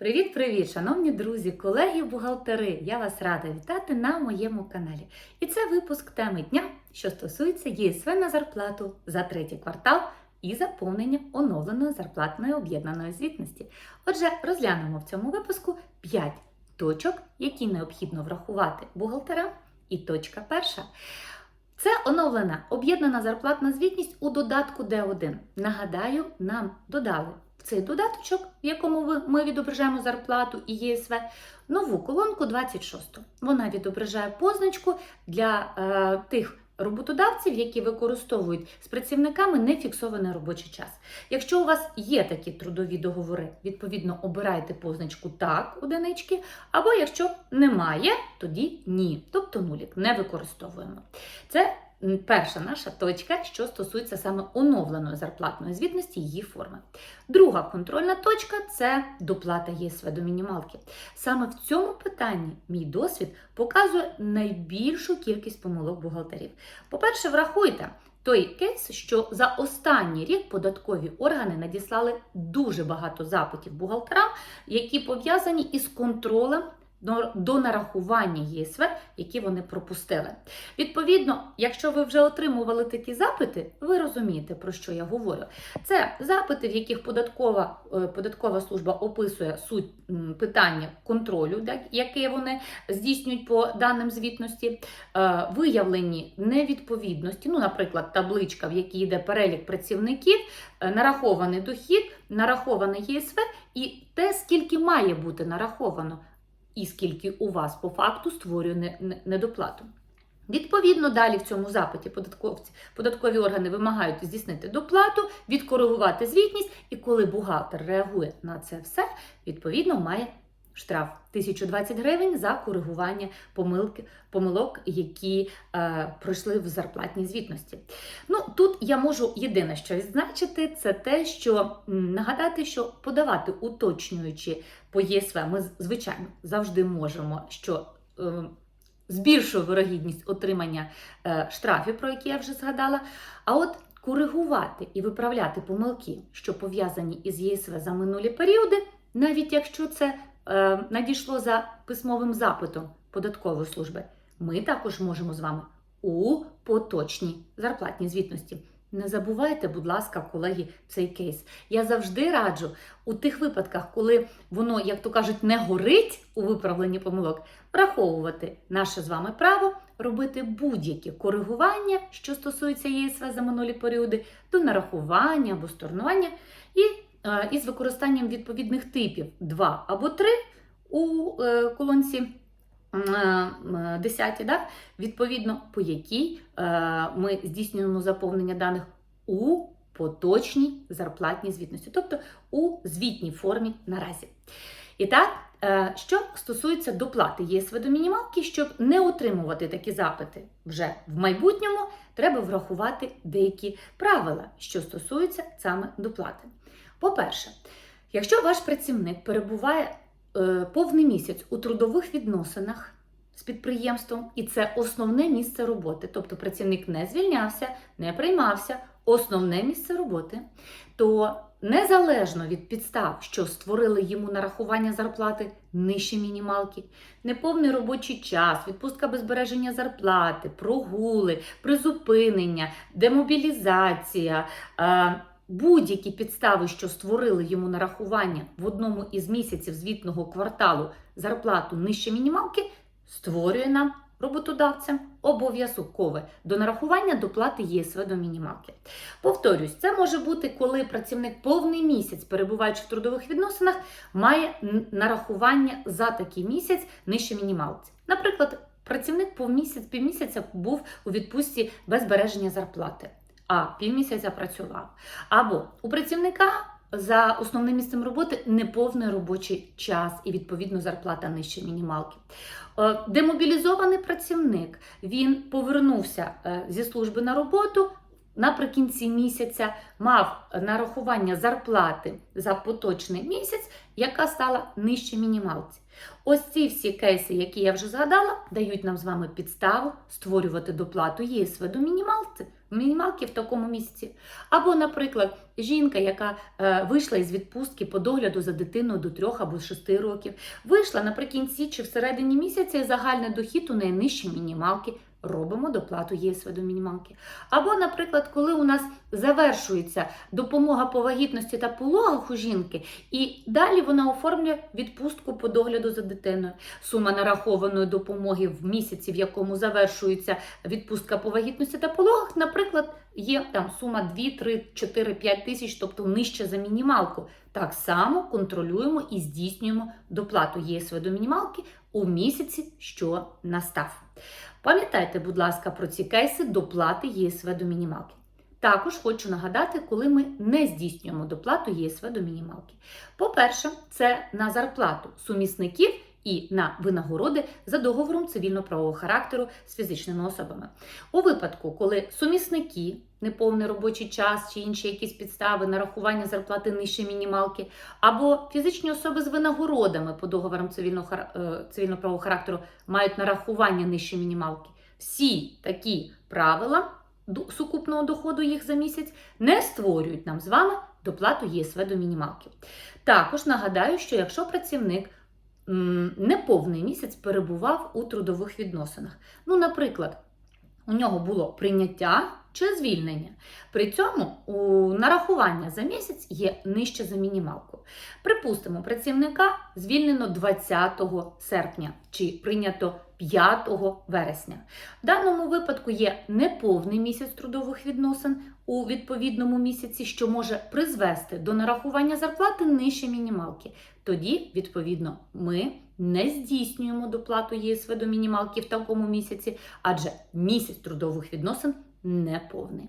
Привіт-привіт, шановні друзі, колеги, бухгалтери! Я вас рада вітати на моєму каналі. І це випуск теми дня, що стосується ЄСВ на зарплату за третій квартал і заповнення оновленої зарплатної об'єднаної звітності. Отже, розглянемо в цьому випуску 5 точок, які необхідно врахувати бухгалтерам. І точка перша. Це оновлена об'єднана зарплатна звітність у додатку Д1. Нагадаю, нам додали в цей додаточок, в якому ми відображаємо зарплату і ЄСВ, нову колонку 26. Вона відображає позначку для е, тих роботодавців, які використовують з працівниками нефіксований робочий час. Якщо у вас є такі трудові договори, відповідно обирайте позначку так, одинички, або якщо немає, тоді ні, тобто нулік, не використовуємо. Це перша наша точка, що стосується саме оновленої зарплатної звітності її форми. Друга контрольна точка це доплата ЄСВ до мінімалки. Саме в цьому питанні мій досвід показує найбільшу кількість помилок бухгалтерів. По-перше, врахуйте. Той кейс, що за останній рік податкові органи надіслали дуже багато запитів бухгалтерам, які пов'язані із контролем до- нарахування ЄСВ, які вони пропустили. Відповідно, якщо ви вже отримували такі запити, ви розумієте, про що я говорю. Це запити, в яких податкова, е, податкова служба описує суть питання контролю, яке вони здійснюють по даним звітності, е, виявлені невідповідності, ну, наприклад, табличка, в якій йде перелік працівників, е, нарахований дохід, нараховане ЄСВ і те, скільки має бути нараховано, і скільки у вас по факту створює не- не- недоплату. Відповідно, далі в цьому запиті податковці, податкові органи вимагають здійснити доплату, відкоригувати звітність, і коли бухгалтер реагує на це все, відповідно має штраф 1020 гривень за коригування помилки, помилок, які е, пройшли в зарплатній звітності. Ну тут я можу єдине, що відзначити, це те, що нагадати, що подавати уточнюючи по ЄСВ, ми звичайно завжди можемо, що е, збільшує вирогідність отримання е, штрафів, про які я вже згадала. А от коригувати і виправляти помилки, що пов'язані із ЄСВ за минулі періоди, навіть якщо це надійшло за письмовим запитом податкової служби, ми також можемо з вами у поточній зарплатній звітності. Не забувайте, будь ласка, колеги, цей кейс. Я завжди раджу у тих випадках, коли воно, як то кажуть, не горить у виправленні помилок, враховувати наше з вами право робити будь-які коригування, що стосується ЄСВ за минулі періоди, до нарахування або сторнування, і е, із використанням відповідних типів 2 або 3 у е, колонці. 10, да? відповідно, по якій е, ми здійснюємо заповнення даних у поточній зарплатній звітності, тобто у звітній формі наразі. І так, е, що стосується доплати ЄСВ до мінімалки, щоб не отримувати такі запити вже в майбутньому, треба врахувати деякі правила, що стосуються саме доплати. По-перше, якщо ваш працівник перебуває е, повний місяць у трудових відносинах з підприємством, і це основне місце роботи, тобто працівник не звільнявся, не приймався, основне місце роботи, то незалежно від підстав, що створили йому нарахування зарплати нижче мінімалки, неповний робочий час, відпустка без збереження зарплати, прогули, призупинення, демобілізація. Будь-які підстави, що створили йому нарахування в одному із місяців звітного кварталу зарплату нижче мінімалки, створює нам роботодавцям обов'язкове до нарахування доплати ЄСВ до мінімалки. Повторюсь, це може бути, коли працівник повний місяць, перебуваючи в трудових відносинах, має нарахування за такий місяць нижче мінімалці. Наприклад, працівник повмісяць, півмісяця був у відпустці без збереження зарплати, а півмісяця працював. Або у працівника за основним місцем роботи неповний робочий час і відповідно зарплата нижче мінімалки. Е, Демобілізований працівник він повернувся е, зі служби на роботу. Наприкінці місяця мав нарахування зарплати за поточний місяць, яка стала нижче мінімалці. Ось ці всі кейси, які я вже згадала, дають нам з вами підставу створювати доплату ЄСВ до мінімалці мінімалки в такому місці. Або, наприклад, жінка, яка е, вийшла із відпустки по догляду за дитиною до 3 або 6 років, вийшла наприкінці чи всередині місяця і загальний дохід у неї нижче мінімалки. Робимо доплату ЄСВ до мінімалки. Або, наприклад, коли у нас завершується допомога по вагітності та пологах у жінки, і далі вона оформлює відпустку по догляду за дитиною. Сума нарахованої допомоги в місяці, в якому завершується відпустка по вагітності та пологах, наприклад, є там сума 2, 3, 4, 5 тисяч, тобто нижче за мінімалку. Так само контролюємо і здійснюємо доплату ЄСВ до мінімалки у місяці, що настав. Пам'ятайте, будь ласка, про ці кейси доплати ЄСВ до мінімалки. Також хочу нагадати, коли ми не здійснюємо доплату ЄСВ до мінімалки. По-перше, це на зарплату сумісників і на винагороди за договором цивільно-правового характеру з фізичними особами. У випадку, коли сумісники, неповний робочий час чи інші якісь підстави нарахування зарплати нижче мінімалки, або фізичні особи з винагородами по договорам е, цивільно-правового характеру мають нарахування нижче мінімалки. Всі такі правила сукупного доходу їх за місяць не створюють нам з вами доплату ЄСВ до мінімалки. Також нагадаю, що якщо працівник неповний місяць перебував у трудових відносинах, ну, наприклад, у нього було прийняття чи звільнення. При цьому у нарахування за місяць є нижче за мінімалку. Припустимо, працівника звільнено 20 серпня чи прийнято 5 вересня. В даному випадку є неповний місяць трудових відносин у відповідному місяці, що може призвести до нарахування зарплати нижче мінімалки. Тоді, відповідно, ми не здійснюємо доплату ЄСВ до мінімалки в такому місяці, адже місяць трудових відносин неповний.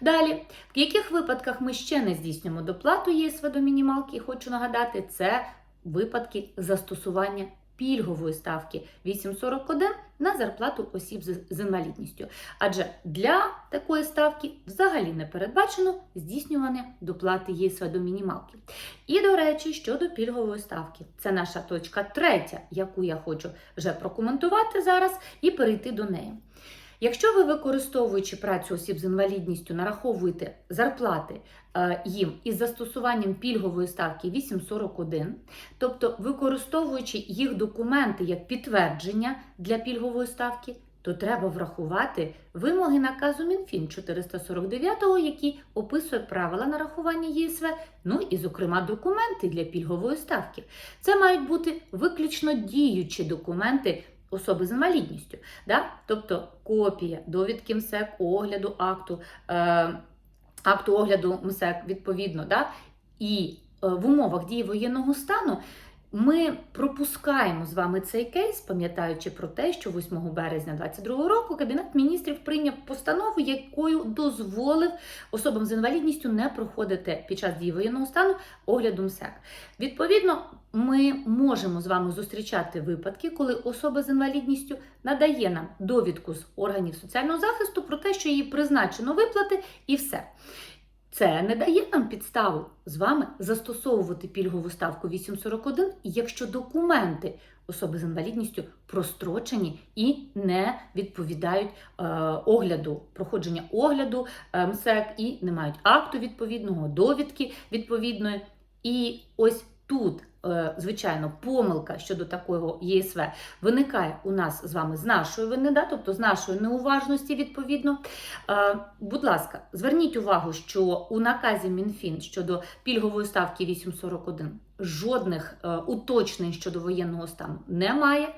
Далі, в яких випадках ми ще не здійснюємо доплату ЄСВ до мінімалки, хочу нагадати, це випадки застосування пільгової ставки 841 на зарплату осіб з інвалідністю. Адже для такої ставки взагалі не передбачено здійснювання доплати ЄСВ до мінімалки. І, до речі, щодо пільгової ставки, це наша точка третя, яку я хочу вже прокоментувати зараз і перейти до неї. Якщо ви, використовуючи працю осіб з інвалідністю, нараховуєте зарплати е, їм із застосуванням пільгової ставки 841, тобто використовуючи їх документи як підтвердження для пільгової ставки, то треба врахувати вимоги наказу Мінфін 449, який описує правила нарахування ЄСВ, ну і, зокрема, документи для пільгової ставки. Це мають бути виключно діючі документи особи з інвалідністю. Да? Тобто копія, довідки МСЕК, огляду акту, е, акту огляду МСЕК, відповідно. Да? І е, в умовах дії воєнного стану ми пропускаємо з вами цей кейс, пам'ятаючи про те, що 8 березня 2022 року Кабінет міністрів прийняв постанову, якою дозволив особам з інвалідністю не проходити під час дії воєнного стану огляду МСЕК. Відповідно, ми можемо з вами зустрічати випадки, коли особа з інвалідністю надає нам довідку з органів соціального захисту про те, що їй призначено виплати, і все. Це не дає нам підставу з вами застосовувати пільгову ставку 841, якщо документи особи з інвалідністю прострочені і не відповідають е, огляду, проходження огляду е, МСЕК і не мають акту відповідного, довідки відповідної. І ось тут, звичайно, помилка щодо такого ЄСВ виникає у нас з вами з нашої вини, да? тобто з нашої неуважності, відповідно. Е, Будь ласка, зверніть увагу, що у наказі Мінфін щодо пільгової ставки 841 жодних е, уточнень щодо воєнного стану немає.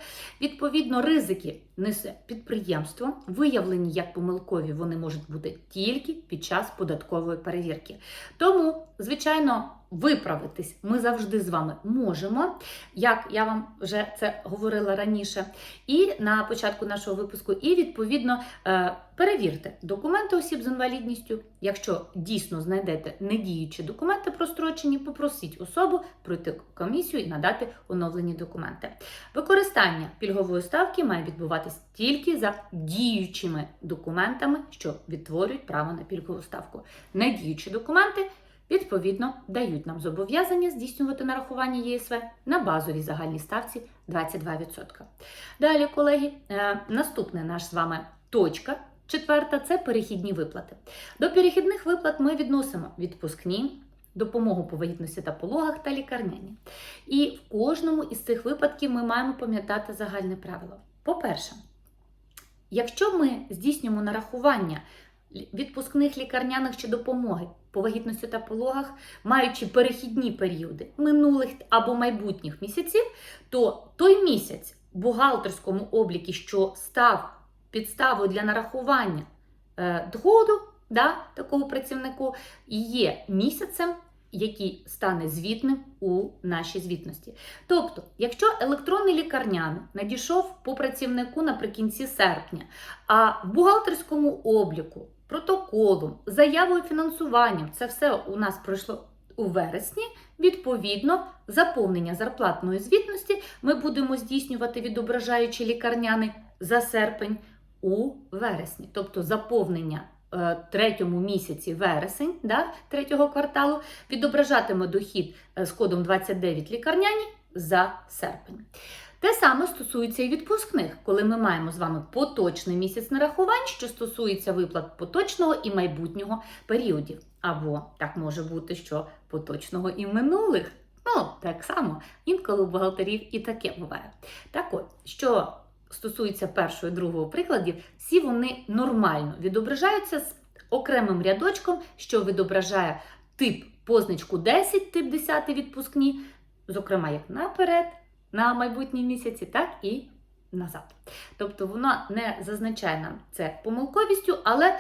Відповідно, ризики несе підприємство, виявлені як помилкові, вони можуть бути тільки під час податкової перевірки. Тому, звичайно, виправитись ми завжди з вами можемо, як я вам вже це говорила раніше, і на початку нашого випуску, і відповідно е, перевірте документи осіб з інвалідністю. Якщо дійсно знайдете недіючі документи прострочені, попросіть особу пройти комісію і надати оновлені документи. Використання пільгової ставки має відбуватись тільки за діючими документами, що відтворюють право на пільгову ставку. Недіючі документи. Відповідно, дають нам зобов'язання здійснювати нарахування ЄСВ на базовій загальній ставці 22%. Далі, колеги, е, наступна наш з вами точка четверта це перехідні виплати. До перехідних виплат ми відносимо відпускні, допомогу по вагітності та пологах та лікарняні. І в кожному із цих випадків ми маємо пам'ятати загальне правило. По-перше, якщо ми здійснюємо нарахування відпускних лікарняних чи допомоги по вагітності та пологах, маючи перехідні періоди минулих або майбутніх місяців, то той місяць бухгалтерському обліку, що став підставою для нарахування е, доходу да, такого працівнику, є місяцем, який стане звітним у нашій звітності. Тобто, якщо електронний лікарняний надійшов по працівнику наприкінці серпня, а в бухгалтерському обліку, протоколом, заявою фінансуванням, це все у нас пройшло у вересні. Відповідно, заповнення зарплатної звітності ми будемо здійснювати, відображаючи лікарняний за серпень у вересні, тобто заповнення е, третьому місяці вересень, да, третього кварталу, відображатиме дохід е, з кодом 29 лікарняні за серпень. Те саме стосується і відпускних, коли ми маємо з вами поточний місяць нарахувань, що стосується виплат поточного і майбутнього періодів. Або так може бути, що поточного і минулих. Ну, так само, інколи у бухгалтерів і таке буває. Так от, що стосується першого і другого прикладів, всі вони нормально відображаються з окремим рядочком, що відображає тип позначку 10, тип 10 відпускні, зокрема, як наперед, на майбутні місяці, так і назад. Тобто вона не зазначає нам це помилковістю, але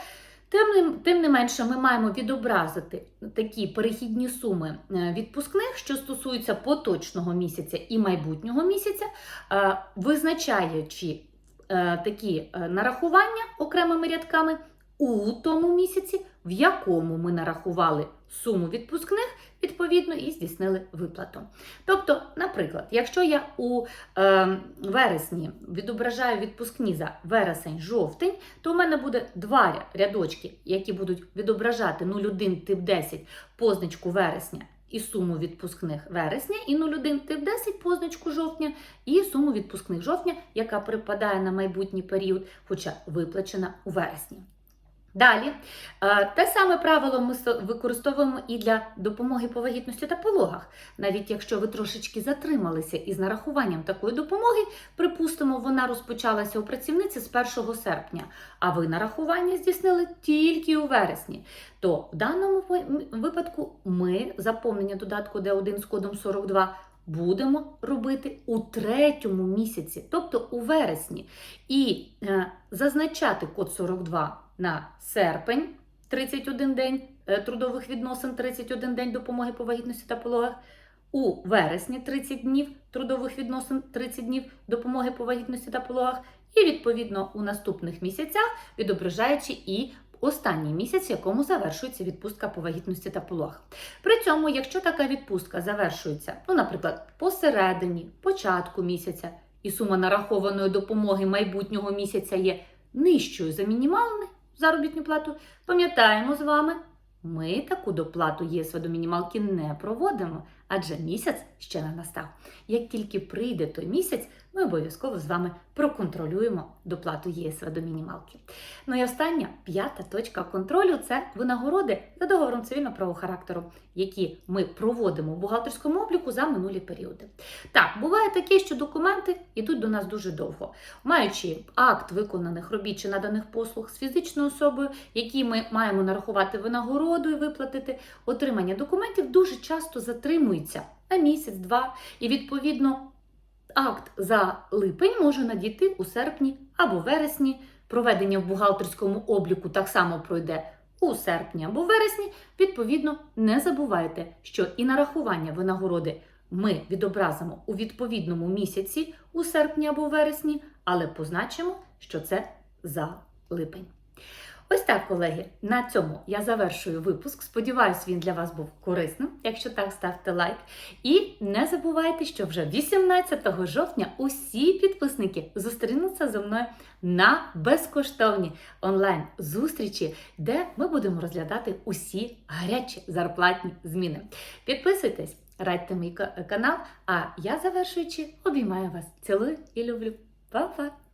тим тим не менше ми маємо відобразити такі перехідні суми е, відпускних, що стосуються поточного місяця і майбутнього місяця, е, визначаючи е, такі нарахування окремими рядками у тому місяці, в якому ми нарахували суму відпускних, відповідно, і здійснили виплату. Тобто, наприклад, якщо я у е, вересні відображаю відпускні за вересень-жовтень, то у мене буде два рядочки, які будуть відображати 0,1 тип 10 позначку вересня. І суму відпускних вересня, і 0,1 тип 10 позначку жовтня, і суму відпускних жовтня, яка припадає на майбутній період, хоча виплачена у вересні. Далі, е, те саме правило ми використовуємо і для допомоги по вагітності та пологах. Навіть якщо ви трошечки затрималися із нарахуванням такої допомоги, припустимо, вона розпочалася у працівниці з 1 серпня, а ви нарахування здійснили тільки у вересні. То в даному випадку ми заповнення додатку Д1 з кодом 42 будемо робити у третьому місяці, тобто у вересні. І е, зазначати код 42 на серпень 31 день е, трудових відносин, 31 день допомоги по вагітності та пологах. У вересні 30 днів трудових відносин, 30 днів допомоги по вагітності та пологах, і відповідно у наступних місяцях відображаючи і останній місяць, в якому завершується відпустка по вагітності та пологах. При цьому, якщо така відпустка завершується, ну, наприклад, посередині, початку місяця, і сума нарахованої допомоги майбутнього місяця є нижчою за мінімальну заробітну плату, пам'ятаємо з вами, ми таку доплату ЄСВ до мінімалки не проводимо, адже місяць ще не настав. Як тільки прийде той місяць, ми обов'язково з вами проконтролюємо доплату ЄСВ до мінімалки. Ну і остання п'ята точка контролю це винагороди за договором цивільного правого характеру, які ми проводимо в бухгалтерському обліку за минулі періоди. Так, буває таке, що документи йдуть до нас дуже довго, маючи акт виконаних робіт чи наданих послуг з фізичною особою, які ми маємо нарахувати винагороду і виплатити, отримання документів дуже часто затримується на місяць-два, і відповідно. Акт за липень може надійти у серпні або вересні. Проведення в бухгалтерському обліку так само пройде у серпні або вересні. Відповідно, не забувайте, що і нарахування винагороди ми відобразимо у відповідному місяці у серпні або вересні, але позначимо, що це за липень. Ось так, колеги, на цьому я завершую випуск. Сподіваюсь, він для вас був корисним. Якщо так, ставте лайк. І не забувайте, що вже 18 жовтня усі підписники зустрінуться зі мною на безкоштовні онлайн-зустрічі, де ми будемо розглядати усі гарячі зарплатні зміни. Підписуйтесь, радьте мій канал, а я завершуючи, обіймаю вас. Цілую і люблю. Па-па!